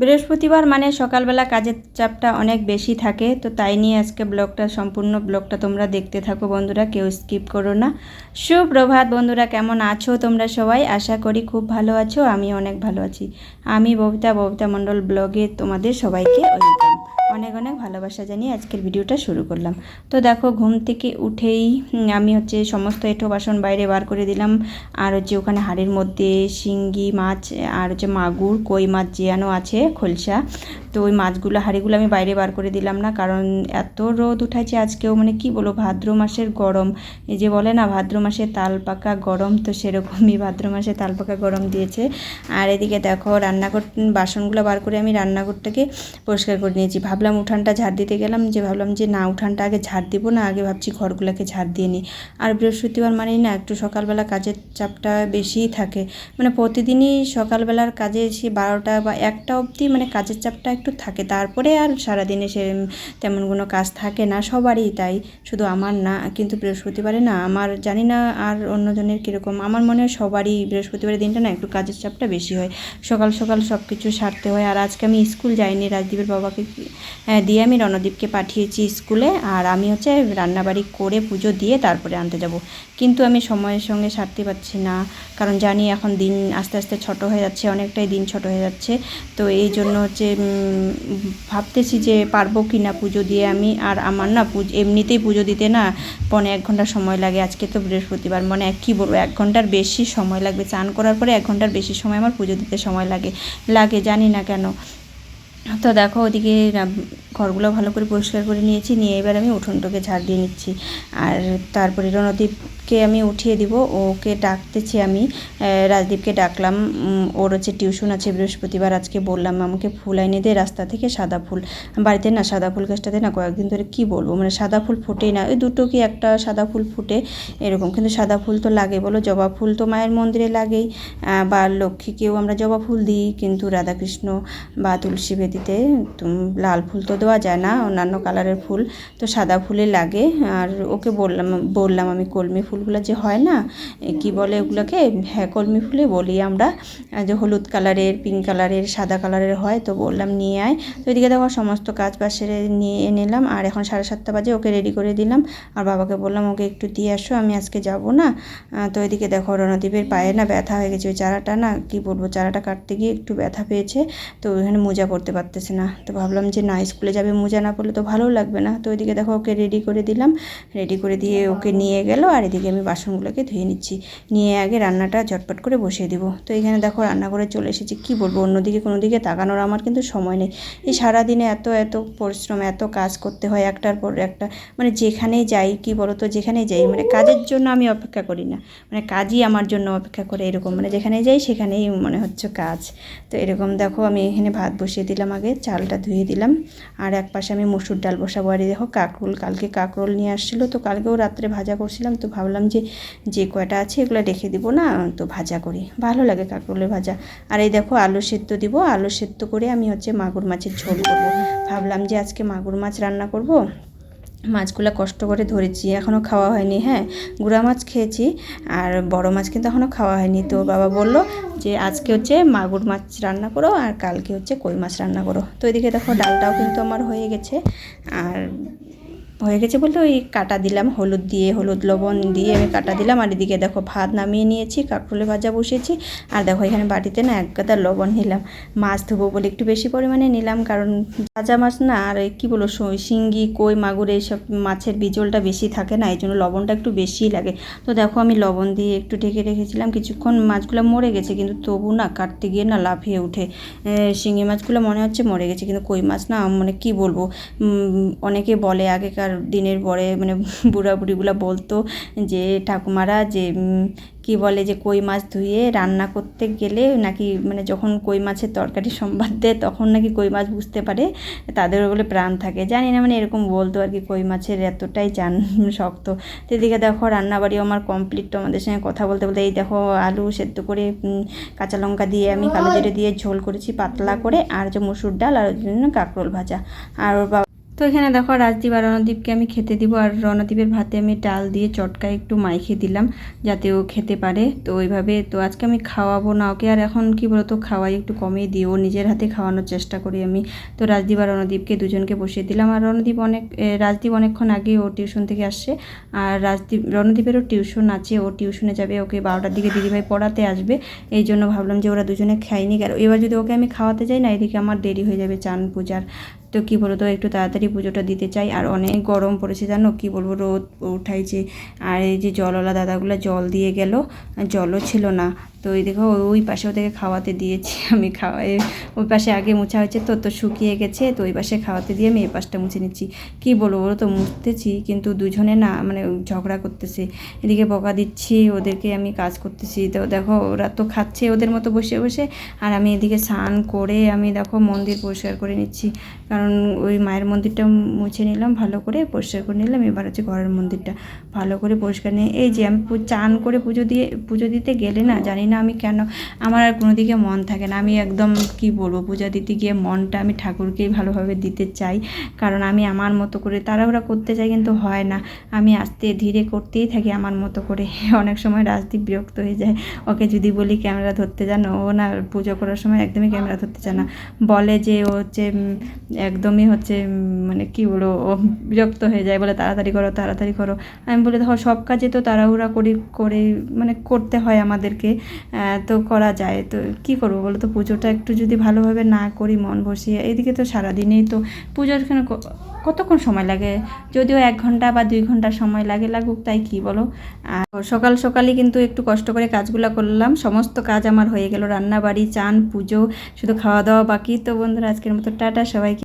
বৃহস্পতিবার মানে সকালবেলা কাজের চাপটা অনেক বেশি থাকে, তো তাই নিয়ে আজকে ব্লগটা, সম্পূর্ণ ব্লগটা তোমরা দেখতে থাকো বন্ধুরা, কেউ স্কিপ করো না। সুপ্রভাত বন্ধুরা, কেমন আছো তোমরা সবাই? আশা করি খুব ভালো আছো আমি অনেক ভালো আছি। আমি ববিতা ববিতা মণ্ডল ব্লগে তোমাদের সবাইকে ওয়েলকাম। অনেক অনেক ভালোবাসা জানিয়ে আজকের ভিডিওটা শুরু করলাম। তো দেখো, ঘুম থেকে উঠেই আমি হচ্ছে সমস্ত এঁঠো বাসন বাইরে বার করে দিলাম। আর হচ্ছে ওখানে হাড়ির মধ্যে শিঙ্গি, মাছ, আর হচ্ছে মাগুর, কই মাছ জিয়ানো আছে, খোলসা। তো ওই মাছগুলো, হাঁড়িগুলো আমি বাইরে বার করে দিলাম না, কারণ এত রোদ উঠাইছে আজকেও মানে কি বলব, ভাদ্র মাসের গরম। এই যে বলে না, ভাদ্র মাসে তাল পাকা গরম, তো সেরকমই ভাদ্র মাসে তাল পাকা গরম দিয়েছে। আর এদিকে দেখো, রান্নাঘর বাসনগুলো বার করে আমি রান্নাঘরটাকে পরিষ্কার করে নিয়েছি। ভাবলাম উঠানটা ঝাড় দিতে গেলাম, যে ভাবলাম যে না, উঠানটা আগে ঝাড় দিব না, আগে ভাবছি ঘরগুলোকে ঝাড় দিয়ে নিই। আর বৃহস্পতিবার মানেই না, একটু সকালবেলা কাজের চাপটা বেশিই থাকে। মানে প্রতিদিনই সকালবেলার কাজে এসে বারোটা বা একটা অবধি মানে কাজের চাপটা একটু থাকে। তারপরে আর সারাদিনে সে তেমন কোনো কাজ থাকে না, সবারই তাই। শুধু আমার না, কিন্তু বৃহস্পতিবারে না, আমার জানি না আর অন্যজনের কীরকম। আমার মনে হয় সবারই বৃহস্পতিবারের দিনটা না একটু কাজের চাপটা বেশি হয়। সকাল সকাল সব কিছু সারতে হয়। আর আজকে আমি স্কুল যাইনি, রাজদীপের বাবাকে দিয়ে আমি রণদীপকে পাঠিয়েছি স্কুলে আর আমি হচ্ছে রান্নাবাড়ি করে পুজো দিয়ে তারপরে আনতে যাব। কিন্তু আমি সময়ের সঙ্গে সারতে পারছি না, কারণ জানি এখন দিন আস্তে আস্তে ছোট হয়ে যাচ্ছে, অনেকটাই দিন ছোট হয়ে যাচ্ছে। তো এই জন্য হচ্ছে ভাবতেছি যে পারব কি না পুজো দিয়ে আমি। আর আমার না পুজো, এমনিতেই পুজো দিতে না পনে এক ঘণ্টা সময় লাগে, আজকে তো বৃহস্পতিবার। মানে কী বলব, এক ঘণ্টার বেশি সময় লাগবে। চান করার পরে এক ঘণ্টার বেশি সময় আমার পুজো দিতে সময় লাগে। লাগে, জানি না কেন। তো দেখো ওদিকে ঘরগুলো ভালো করে পরিষ্কার করে নিয়েছি, নিয়ে এবার আমি উঠোনটাকে ঝাড় দিয়ে নিচ্ছি। আর তারপরে রণদীপকে আমি উঠিয়ে দিব। ওকে ডাকতেছি আমি। রাজদীপকে ডাকলাম। ওর হচ্ছে টিউশন আছে, বৃহস্পতিবার আজকে বললাম আমাকে ফুল এনে দে, রাস্তা থেকে সাদা ফুল। বাড়িতে না সাদা ফুল গাছটাতে না কয়েকদিন ধরে কি বলব মানে সাদা ফুল ফোটেই না। ওই দুটো কি একটা সাদা ফুল ফুটে এরকম, কিন্তু সাদা ফুল তো লাগে বলো, জবা ফুল তো মায়ের মন্দিরে লাগেই। বা লক্ষ্মীকেও আমরা জবা ফুল দিই, কিন্তু রাধাকৃষ্ণ বা তুলসী বেদিতে লাল ফুল তো দেওয়া যায় না, অন্যান্য কালারের ফুল তো সাদা ফুলে লাগে। আর ওকে বললাম বললাম আমি কলমি ফুলগুলো যে হয় না কি বলে ওগুলোকে হ্যাঁ ফুলে বলি আমরা যে হলুদ কালারের পিঙ্ক কালারের, সাদা কালারের হয়, তো বললাম নিয়ে আয়। তো এদিকে দেখো সমস্ত কাজ সেরে নিয়ে নিলাম, আর এখন সাড়ে সাতটা বাজে, ওকে রেডি করে দিলাম। আর বাবাকে বললাম, ওকে একটু দিয়ে আসো, আমি আজকে যাব না। তো এদিকে দেখো রণদীপের পায়ে না ব্যথা হয়ে গেছে, ওই চারাটা না, কি বলব, চারাটা কাটতে গিয়ে একটু ব্যথা পেয়েছে, তো ওখানে মোজা পরতে পারতেছে না। তো ভাবলাম যে না, স্কুলে যাবে মোজা না পরলে তো ভালো লাগবে না। তো ওইদিকে দেখো ওকে রেডি করে দিলাম রেডি করে দিয়ে ওকে নিয়ে গেল, আর এদিকে আমি বাসনগুলোকে ধুয়ে নিচ্ছি। নিয়ে আগে রান্নাটা ঝটপট করে বসিয়ে দিব। তো এখানে দেখো রান্না করে চলে এসেছি, কি বলব? অন্যদিকে কোনো দিকে তাকানোর আমার কিন্তু সময় নেই। এই সারাদিনে এত এত পরিশ্রম, এত কাজ করতে হয় একটার পর একটা। মানে যেখানেই যাই, কি বলো তো যেখানেই যাই মানে কাজের জন্য আমি অপেক্ষা করি না। মানে কাজই আমার জন্য অপেক্ষা করে এরকম। মানে যেখানে যাই, সেখানেই মনে হচ্ছে কাজ। তো এরকম দেখো আমি এখানে ভাত বসিয়ে দিলাম আগে, চালটা ধুয়ে দিলাম। আর এক পাশে আমি মসুর ডাল বসাবো। আর দেখো কাকরোল, কালকে কাকরোল নিয়ে আসছিল। তো কালকেও রাত্রে ভাজা করছিলাম, তো ভাবলাম যে যে কয়টা আছে এগুলো রেখে দিব না? তো ভাজা করি। ভালো লাগে কাকরোলের ভাজা। আর এই দেখো আলু সেদ্ধ দিব। আলু সেদ্ধ করে আমি হচ্ছে মাগুর মাছের ঝোল করব। ভাবলাম যে আজকে মাগুর মাছ রান্না করব। মাছগুলো কষ্ট করে ধরেছি এখনও খাওয়া হয়নি হ্যাঁ? গুঁড়া মাছ খেয়েছি, আর বড় মাছ কিন্তু এখনও খাওয়া হয়নি। তো বাবা বলল যে, আজকে হচ্ছে মাগুর মাছ রান্না করো, আর কালকে হচ্ছে কই মাছ রান্না করো। তো এদিকে দেখো ডালটাও কিন্তু আমার হয়ে গেছে। আর হয়ে গেছে বলতে ওই কাটা দিলাম, হলুদ দিয়ে, হলুদ লবণ দিয়ে আমি কাটা দিলাম। আর এদিকে দেখো ভাত নামিয়ে নিয়েছি কাঁকরোলে ভাজা বসিয়েছি। আর দেখো এখানে বাটিতে না এক গাদা লবণ নিলাম। মাছ ধোবো বলে একটু বেশি পরিমাণে নিলাম, কারণ ভাজা মাছ না, আর কী বলো শিঙ্গি, কই, মাগুর এইসব মাছের বিজলটা বেশি থাকে না এই জন্য লবণটা একটু বেশিই লাগে। তো দেখো আমি লবণ দিয়ে একটু ঢেকে রেখেছিলাম, কিছুক্ষণ মাছগুলো মরে গেছে, কিন্তু তবু না কাটতে গিয়ে না লাফিয়ে উঠে। শিঙি মাছগুলো মনে হচ্ছে মরে গেছে, কিন্তু কই মাছ না মানে কি বলব অনেকে বলে আগেকার দিনের পরে মানে বুড়া বুড়িগুলো বলতো যে, ঠাকুমারা, যে কি বলে যে, কই মাছ ধুয়ে রান্না করতে গেলে নাকি মানে যখন কই মাছের তরকারি সম্বাদ দেয়, তখন নাকি কই মাছ বুঝতে পারে? তাদের বলে প্রাণ থাকে। জানি না মানে এরকম বলতো আর কি, কই মাছের এতটাই জান শক্ত। তো এদিকে দেখো, রান্নাবাড়িও আমার কমপ্লিট তোমাদের সঙ্গে কথা বলতে বলতে, এই দেখো, আলু সেদ্ধ করে কাঁচা লঙ্কা দিয়ে আমি কালো জিরে দিয়ে ঝোল করেছি পাতলা করে, আর যে মসুর ডাল, আর জন্য কাঁকরোল ভাজা। আর ওর তো এখানে দেখো রাজদীপ আর রণদীপকে আমি খেতে দিব, আর রণদীপের ভাতে আমি ডাল দিয়ে চটকা একটু মাইখে দিলাম যাতে ও খেতে পারে। তো ওইভাবে তো আজকে আমি খাওয়াবো না ওকে, আর এখন কি বলতো, খাওয়াই একটু কমিয়ে দিই। ও নিজের হাতে খাওয়ানোর চেষ্টা করি আমি। তো রাজদীপ আর রণদীপকে দুজনকে বসিয়ে দিলাম। আর রণদীপ অনেক রাজদীপ অনেকক্ষণ আগে ও টিউশন থেকে আসছে আর রাজদীপ, রণদীপেরও টিউশন আছে, ও টিউশনে যাবে, ওকে বারোটার দিকে দিদিভাই পড়াতে আসবে। এই জন্য ভাবলাম যে ওরা দুজনে আর এবার যদি ওকে আমি খাওয়াতে যাই না, এদিকে আমার দেরি হয়ে যাবে চান পূজার। তো কী বলতো, একটু তাড়াতাড়ি পুজোটা দিতে চাই। আর অনেক গরম পড়েছে, জানো? কী বলব, রোদ উঠাইছে। আর এই যে জলওয়ালা দাদাগুলো জল দিয়ে গেল জলও ছিল না। তো ওই দেখো, ওই পাশে ওদেরকে খাওয়াতে দিয়েছি আমি খাওয়াই। ওই পাশে আগে মোছা হয়েছে, তো তো শুকিয়ে গেছে, তো ওই পাশে খাওয়াতে দিয়ে আমি এই পাশটা মুছে নিচ্ছি। কী বলব বলো তো, মুছতেছি, কিন্তু দুজনে না মানে ঝগড়া করতেছে। এদিকে বকা দিচ্ছি, ওদেরকে আমি কাজ করতেছি। তো দেখো, ওরা তো খাচ্ছে ওদের মতো বসে বসে। আর আমি এদিকে স্নান করে আমি দেখো মন্দির পরিষ্কার করে নিচ্ছি। কারণ ওই মায়ের মন্দিরটা মুছে নিলাম, ভালো করে পরিষ্কার করে নিলাম। এবার হচ্ছে ঘরের মন্দিরটা ভালো করে পরিষ্কার নিয়ে, এই যে আমি চান করে পুজো দিয়ে, পুজো দিতে গেলে না, জানি না আমি কেন? আমার আর কোনো দিকে মন থাকে না। আমি একদম কি বলব, পূজা দিতে গিয়ে মনটা আমি ঠাকুরকেই ভালোভাবে দিতে চাই। কারণ আমি আমার মতো করে তাড়াহুড়া করতে চাই কিন্তু হয় না। আমি আস্তে ধীরে করতেই থাকি আমার মতো করে। অনেক সময় রাজদীপ বিরক্ত হয়ে যায়। ওকে যদি বলি ক্যামেরা ধরতে জানো? ও না পুজো করার সময় একদমই ক্যামেরা ধরতে চায় না। বলে যে ও হচ্ছে একদমই হচ্ছে মানে কি বলো ও বিরক্ত হয়ে যায়। বলে তাড়াতাড়ি করো তাড়াতাড়ি করো। আমি বলি দেখো সব কাজে তো তাড়াহুড়া করি, করে মানে করতে হয় আমাদেরকে। তো করা যায়। তো কি করব বলো তো? পুজোটা একটু যদি ভালোভাবে না করি, মন বসিয়ে এদিকে তো সারাদিনেই তো পুজোর কতক্ষণ সময় লাগে? যদিও এক ঘণ্টা বা দুই ঘণ্টা সময় লাগে লাগুক, তাই কি বলো? আর সকাল সকালই কিন্তু একটু কষ্ট করে কাজগুলো করলাম। সমস্ত কাজ আমার হয়ে গেল। রান্না বাড়ি চান, পুজো, শুধু খাওয়া দাওয়া বাকি। তো বন্ধুরা, আজকের মতো টাটা। সবাইকে